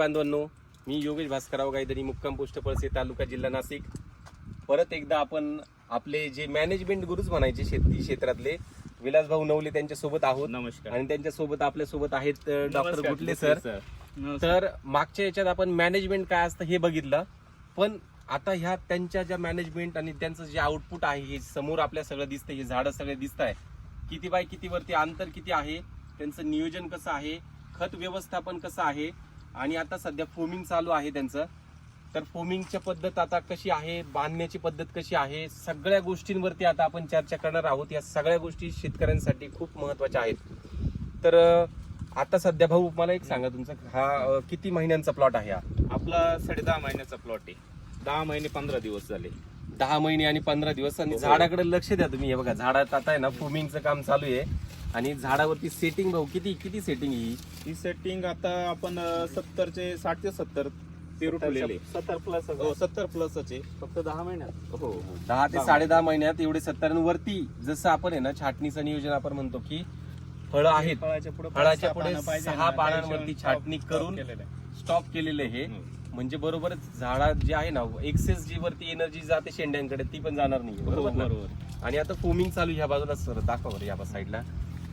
बांधवांनो मी योगेश भास्करराव गायदरी मुक्काम पोस्ट पळसे तालुका जिल्हा नाशिक. परत एकदा आपण आपले जे मॅनेजमेंट गुरुच म्हणायचे शेती क्षेत्रातले विलास भाऊ नवले त्यांच्यासोबत आहोत. नमस्कार. आणि त्यांच्यासोबत आपल्यासोबत आहेत डॉक्टर गुटले सर. तर मागच्या याच्यात आपण मॅनेजमेंट काय असतं हे बघितलं. पण आता ह्या त्यांच्या ज्या मॅनेजमेंट आणि त्यांचं जे आउटपुट आहे हे समोर आपल्या सगळं दिसतंय हे झाडं सगळे दिसत आहे किती बाय किती वरती अंतर किती आहे त्यांचं नियोजन कसं आहे खत व्यवस्थापन कसं आहे आणि आता सध्या फोमिंग चालू आहे त्यांचं. तर फोमिंगच्या पद्धत आता कशी आहे? बांधण्याची पद्धत कशी आहे? सगळ्या गोष्टींवरती आता आपण चर्चा करणार आहोत. या सगळ्या गोष्टी शेतकऱ्यांसाठी खूप महत्त्वाच्या आहेत. तर आता सध्या भाऊ मला एक सांगा तुमचा. हा किती महिन्यांचा प्लॉट आहे हा? आपला साडे दहा महिन्याचा प्लॉट आहे. दहा महिने पंधरा दिवस झाले. दहा महिने आणि पंधरा दिवस. आणि हो. झाडाकडे लक्ष द्या तुम्ही. हे बघा झाडात आता आहे ना फोमिंगचं काम चालू आहे. आणि झाडावरती सेटिंग भाऊ किती किती सेटिंग ही? ही सेटिंग आता आपण अं, सत्तरचे साठ ते सत्तर पेरू ठेवलेले. सत्तर प्लस हो सत्तर प्लसच आहे फक्त दहा महिन्यात. हो हो. दहा ते दहा साडे दहा महिन्यात. एवढे सत्तर. वरती जसं आपण आहे ना छाटणीचं नियोजन आपण म्हणतो की फळं आहेत. फळाच्या पुढे सहा पानांवरती छाटणी करून स्टॉप केलेलं हे. म्हणजे बरोबर झाडात जे आहे ना एक्सेस जी वरती एनर्जी जाते शेंड्यांकडे ती पण जाणार नाही हो, बरोबर आणि आता फोमिंग चालू ह्या बाजूला सर दाखवा बरं या साईडला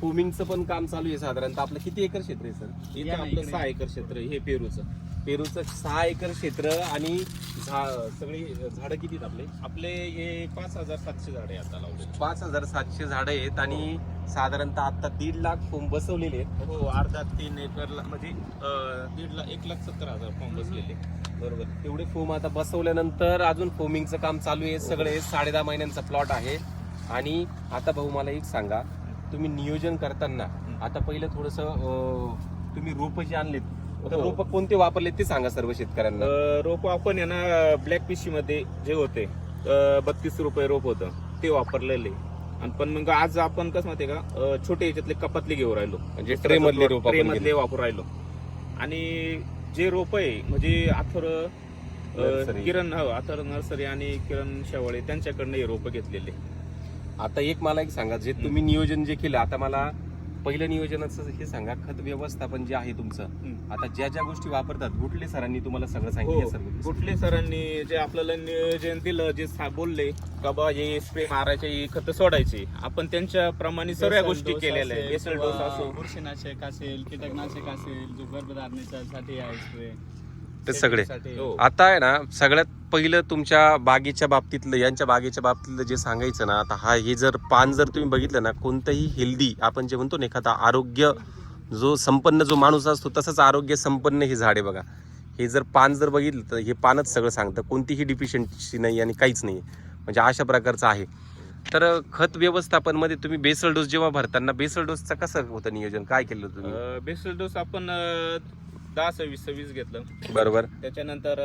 फोमिंगचं पण काम चालू आहे साधारणतः आपलं किती एकर क्षेत्र आहे सर? इथं आपलं. सहा एकर क्षेत्र आहे, हे पेरूचं. पेरूचं सहा एकर क्षेत्र आणि झा- सगळी झाडं किती आहेत आपले? आपले हे पाच हजार सातशे झाडे आता लावले पाच हजार सातशे झाडं आहेत आणि साधारणतः आता दीड लाख फोम बसवलेले आहेत. हो अर्धा तीन एकरला म्हणजे अं, दीड लाख एक लाख सत्तर हजार फॉर्म बसलेले. बरोबर. तेवढे फोम आता बसवल्यानंतर अजून फोमिंगचं काम चालू आहे. सगळे साडे दहा महिन्यांचा प्लॉट आहे. आणि आता भाऊ मला एक सांगा. तुम्ही नियोजन करताना आता पहिलं थोडस तुम्ही रोप जे आणलेत हो. रोप कोणते वापरले ते सांगा सर्व शेतकऱ्यांना रोप आपण आहे ना ब्लॅक पिशी मध्ये जे होते बत्तीस रुपये रोप होतं ते वापरलेले आणि पण मग आज आपण कसं माहितीये का अं, छोटे याच्यातले कपातले घेऊन राहिलो म्हणजे ट्रे मधले रोप आपण मधले घेतले. राहिलो आणि जे रोप आहे म्हणजे आथर नर्सरी. किरण हो आथर नर्सरी आणि किरण शेवाळे त्यांच्याकडनं हे रोप घेतलेले आता एक मला एक सांगा जे तुम्ही नियोजन जे केलं आता मला पहिलं नियोजनाचं हे सांगा खत व्यवस्थापन जे आहे तुमचं. आता ज्या ज्या गोष्टी वापरतात गुटले सरांनी तुम्हाला सगळं हो सांगितलं सर्व गोष्टी. कुठले सरांनी जे आपल्याला नियोजन दिलं जे सा- बोलले का बा हे स्प्रे मारायचे हे खत सोडायचे आपण त्यांच्या प्रमाणे सर्व गोष्टी केलेल्या आहेत बेसल डोस असो बुरशीनाशक असेल कीटकनाशक असेल जो गर्भधारणेसाठी आहे स्प्रे ते सगळे. हो. आता आहे ना सगळ्यात पहिलं तुमच्या बागेच्या बाबतीतलं यांच्या बागेच्या बाबतीतलं जे सांगायचं ना आता हा हे जर पान जर तुम्ही बघितलं ना कोणतंही हेल्दी आपण जे म्हणतो ना एखादा आरोग्य जो संपन्न जो माणूस असतो तसंच आरोग्य संपन्न हे झाड आहे बघा. हे जर पान जर बघितलं तर हे पानच सगळं सांगतं. कोणतीही डिफिशियन्सी नाही आणि काहीच नाही. म्हणजे अशा प्रकारचं आहे. तर खत व्यवस्थापनमध्ये तुम्ही बेसल डोस जेव्हा भरताना बेसल डोसचं कसं होतं नियोजन? काय केलं तुम्ही? बेसल डोस आपण दहा सव्वीस सव्वीस घेतलं. बरोबर. त्याच्यानंतर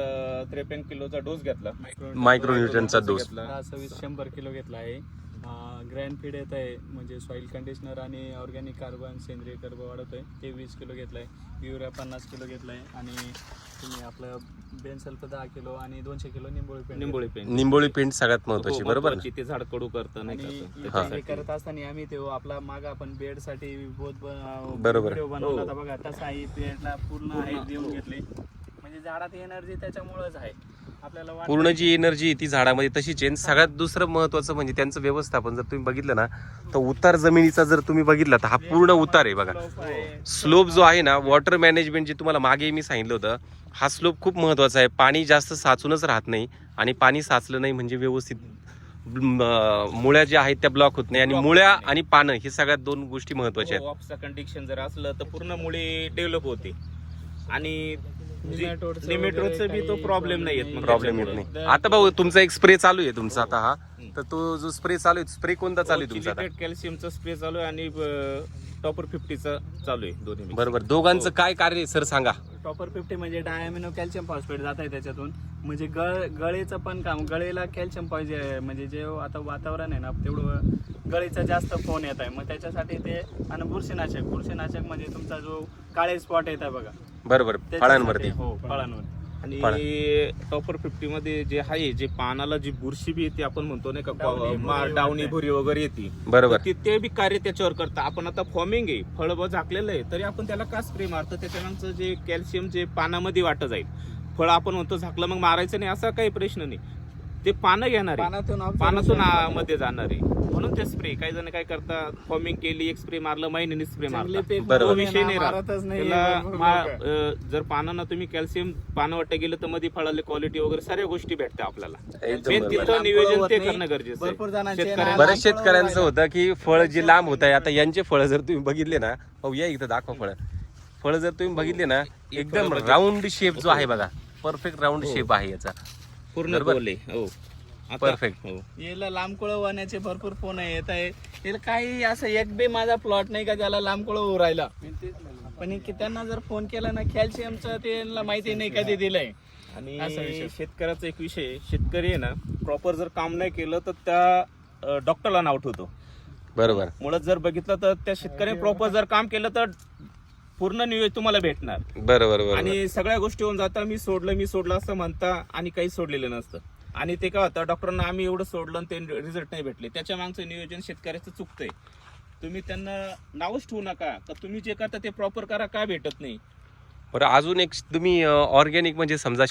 त्रेपन्न किलोचा डोस घेतला. मायक्रोन्यूट्रनचा डोस. घेतला. दहा सव्वीस शंभर किलो घेतला आहे. ग्रँड फीड येत आहे म्हणजे सॉइल कंडिशनर आणि ऑर्गॅनिक कार्बन सेंद्रिय कर्ब वाढवतोय ते वीस किलो घेतलं आहे युरिया पन्नास किलो घेतलं आहे आणि तुम्ही आपलं बेनसल्फ दहा किलो आणि दोनशे किलो निंबोळी पेंड निंबोळी पेंट निंबोळी पेंट सगळ्यात महत्वाची हो, बरोबर ना? ते झाड कडू करतं नाही आणि करतं. इथे त्याच्यासाठी. हे करत असताना आम्ही ते आपला माग आपण बेडसाठी बहुत बरोबर. बनवला हो. होता बघा तसा ही बेडला पूर्ण आहे देऊन घेतले म्हणजे झाडात एनर्जी त्याच्यामुळेच आहे पूर्ण जी एनर्जी ती झाडामध्ये तशीच आहे. सगळ्यात दुसरं महत्वाचं म्हणजे त्यांचं व्यवस्थापन जर तुम्ही बघितलं ना तर उतार जमिनीचा जर तुम्ही बघितला तर हा पूर्ण उतार आहे बघा. स्लोप जो आहे ना वॉटर मॅनेजमेंट जे तुम्हाला मागे मी सांगितलं होतं हा स्लोप खूप महत्त्वाचा आहे. पाणी जास्त साचूनच राहत नाही आणि पाणी साचलं नाही म्हणजे व्यवस्थित मुळ्या ज्या आहेत त्या ब्लॉक होत नाही. आणि मुळ्या. आणि पानं हे सगळ्यात दोन गोष्टी महत्त्वाच्या आहेत. कंडिशन जर असलं तर पूर्ण मुळे डेव्हलप होते. आणि निमेटोडचं बी तो प्रॉब्लेम नाही. येत प्रॉब्लेम येत. नाही. आता भाऊ तुमचा एक स्प्रे चालू आहे तुमचा आता हा. तर तो जो स्प्रे चालू आहे स्प्रे कोणता चालू आहे तुमचा आता? कॅल्शियमचा स्प्रे चालू आहे आणि टॉपर फिफ्टीचा चालू आहे दोन्ही. बरोबर. दोघांचं काय कार्य आहे सर सांगा. टॉपर फिफ्टी म्हणजे डायमिनो कॅल्शियम फॉस्फेट जात आहे त्याच्यातून. म्हणजे गळ गळेचं पण काम गळेला कॅल्शियम पाहिजे म्हणजे जे आता वातावरण आहे ना तेवढं गळीचा जास्त फोन येत आहे. मग त्याच्यासाठी ते आणि बुरशीनाशक बुरशीनाशक म्हणजे तुमचा जो काळे स्पॉट येत आहे बघा. बरोबर फळांवरती. हो फळांवर आणि टॉपर फिफ्टी मध्ये जे आहे जे पानाला जी बुरशी बी येते आपण म्हणतो नाही का डावणी भुरी वगैरे. येते. बरोबर. ते- ते बी कार्य त्याच्यावर करतं. आपण आता फॉर्मिंग आहे फळ ब झाकलेलं आहे तरी आपण त्याला का स्प्रे मारतो? त्याच्यानंतर जे कॅल्शियम जे पानामध्ये वाटत जाईल. फळ आपण म्हणतो झाकलं मग मारायचं नाही असा काही प्रश्न नाही. ते पानं घेणार. आहे पानातून पानातून observation आ- मध्ये जाणार. आहे म्हणून ते स्प्रे काही जण काय करतात फॉर्मिंग केली एक स्प्रे मारलं महिन्यानी स्प्रे चांगले मारला पीक बरोबर. तो बघून विषय नाही राहत. मारतच नाही त्याला भरपूर मा- लोकं. अ, जर पानांना तुम्ही कॅल्शियम पानं वाटत गेलं तर मध्ये फळाले क्वालिटी वगैरे साऱ्या गोष्टी भेटतात आपल्याला. एकदम मेन बरोबर. तिथं नियोजन ते. करणं गरजेचं भरपूर आहे जणांचे शेतकऱ्यांना- ना- बरेच शेतकऱ्यांचं होतं की फळ जे लांब होत आहे आता यांचे फळ जर तुम्ही बघितले ना हो या इथं दाखवा फळ. फळ जर तुम्ही बघितले ना एकदम राऊंड शेप जो आहे बघा. परफेक्ट राऊंड शेप आहे याचा. पूर्ण बरोबर. गोल आहे हो आता- Perfect. हो. याला लांब होण्याचे भरपूर फोन येत आहे याला काही असं एक बी माझा प्लॉट नाही का त्याला लांब होऊ राहिला पण हे त्यांना जर फोन केला ना कॅल्शियमचं त्यांना माहिती नाही कधी दिलंय आणि असा विषय. शेतकऱ्याचा एक विषय आहे. शेतकरी आहे ना प्रॉपर जर काम नाही केलं तर त्या डॉक्टरला नाव ठेवतो बरोबर मुळात जर बघितलं तर त्या शेतकऱ्याने प्रॉपर जर काम केलं तर पूर्ण नियोजन तुम्हाला भेटणार. बरोबर बरोबर. आणि सगळ्या गोष्टी होऊन जाता मी सोडलं मी सोडलं असं म्हणता आणि काही सोडलेलं नसतं. आणि ते काय होतं डॉक्टरांना आम्ही एवढं सोडलं आणि ते रिझल्ट नाही भेटले. त्याच्या मागचं नियोजन शेतकऱ्याचं चुकतंय. तुम्ही त्यांना नावच ठेवू नका. तर तुम्ही जे करता ते प्रॉपर करा का भेटत नाही? बरं अजून एक तुम्ही ऑर्गॅनिक म्हणजे समजा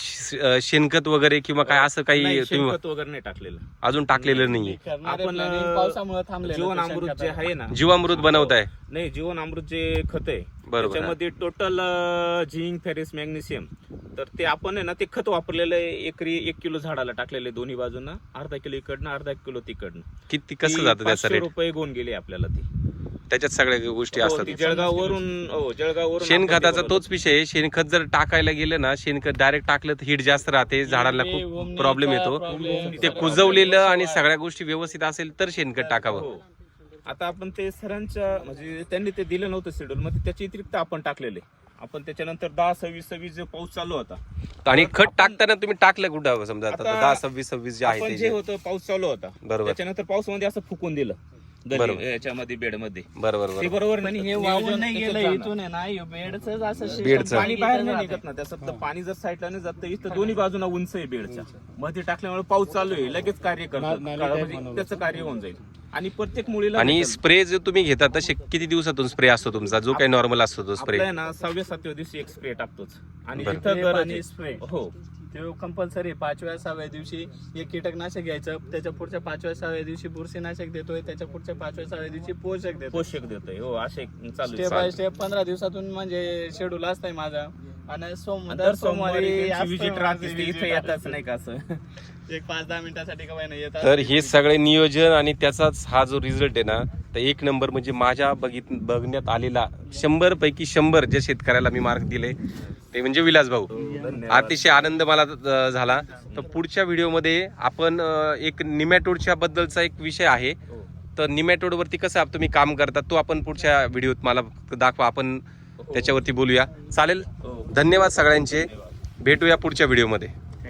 शेणखत वगैरे किंवा काय असं काही तुम्ही शेणखत वगैरे नाही टाकलेलं. अजून टाकलेलं नाहीये. आपण, पावसामुळे थांबले जीवन अमृत जे आहे ना जीवामृत बनवताय. नाही जीवन अमृत जे खत आहे बरोबर. त्याच्यामध्ये टोटल झिंक फेरिस मॅग्नेशियम तर ते आपण आहे ना ते खत वापरलेलं आहे एकरी एक किलो झाडाला टाकलेलं आहे दोन्ही बाजूना अर्धा किलो इकडनं अर्धा किलो तिकडनं. किती कसं ती जातं त्याचा पाचशे रेट रुपये गोन गेले आपल्याला ती. त्याच्यात सगळ्या गोष्टी हो, असतात. जळगाववरून हो ते शेणखताचा. तोच विषय आहे. शेणखत जर टाकायला गेलं ना शेणखत डायरेक्ट टाकलं तर हीट जास्त राहते झाडांना खूप प्रॉब्लेम येतो. ते कुजवलेलं आणि सगळ्या गोष्टी व्यवस्थित असेल तर शेणखत टाकावं. हो आता आपण ते सरांच्या म्हणजे त्यांनी ते दिलं नव्हतं शेड्यूल मध्ये त्याच्या व्यतिरिक्त आपण टाकलेले. आपण त्याच्यानंतर दहा सव्वीस सव्वीस जे पाऊस चालू होता. आणि खत टाकताना तुम्ही टाकलं कुठं? समजा दहा सव्वीस सव्वीस जे आहे जे. होतं पाऊस चालू होता. बरोबर. त्याच्यानंतर पावसामध्ये असं फुकून दिलं. दरी-. याच्यामध्ये बेडमध्ये. बरोबर ते बरोबर बरोबर आणि हे वाहून नाही गेलं. इथून आहे ना हे बेडच असं system. पाणी बाहेर नाही निघत ना त्याचं तर पाणी जर साईडला नाही जात तर इथं दोन्ही बाजूला उंच आहे बेडच्या मध्ये टाकल्यामुळे पाऊस चालू आहे लगेच कार्य करतं. म्हणजे त्याचं कार्य होऊन जाईल. आणि प्रत्येक मुलीला आणि. स्प्रे जो तुम्ही घेता तसे किती दिवसातून स्प्रे असतो तुमचा? जो काही नॉर्मल असतो तो स्प्रे. आहे ना सहाव्या सातव्या दिवशी एक स्प्रे टाकतोच. आणि. जिथं गरज पाणी आहे-. हो. ते कंपल्सरी पाचव्या सहाव्या दिवशी एक कीटकनाशक घ्यायचं त्याच्या पुढच्या पाचव्या सहाव्या दिवशी बुरशीनाशक देतोय त्याच्या पुढच्या पाचव्या सहाव्या दिवशी पोषक देतोय. पोषक देतोय. हो असे चालू. स्टेप बाय स्टेप पंधरा दिवसातून म्हणजे शेड्यूल असतंय माझा. आणि सोम आणि दर दर सोमवारी असतं विजिट माझं राहते visit इथे येताच नाही का असं? एक पाच दहा मिनिटासाठी का नाही येतात? तर हे सगळे नियोजन आणि त्याचाच हा जो रिझल्ट आहे ना तर एक नंबर म्हणजे माझ्या बघित बघण्यात आलेला शंभर पैकी शंभर जे शेतकऱ्याला मी मार्क दिले ते म्हणजे विलास भाऊ. अतिशय आनंद मला अ, झाला. तर पुढच्या व्हिडिओमध्ये आपण अ, एक निमॅटोडच्या बद्दलचा एक विषय आहे. हो. तर निमॅटोड वरती कसं आप- तुम्ही काम करता तो आपण पुढच्या व्हिडिओत मला दाखवा. आपण त्याच्यावरती बोलूया. चालेल? धन्यवाद सगळ्यांचे. भेटूया पुढच्या व्हिडिओमध्ये.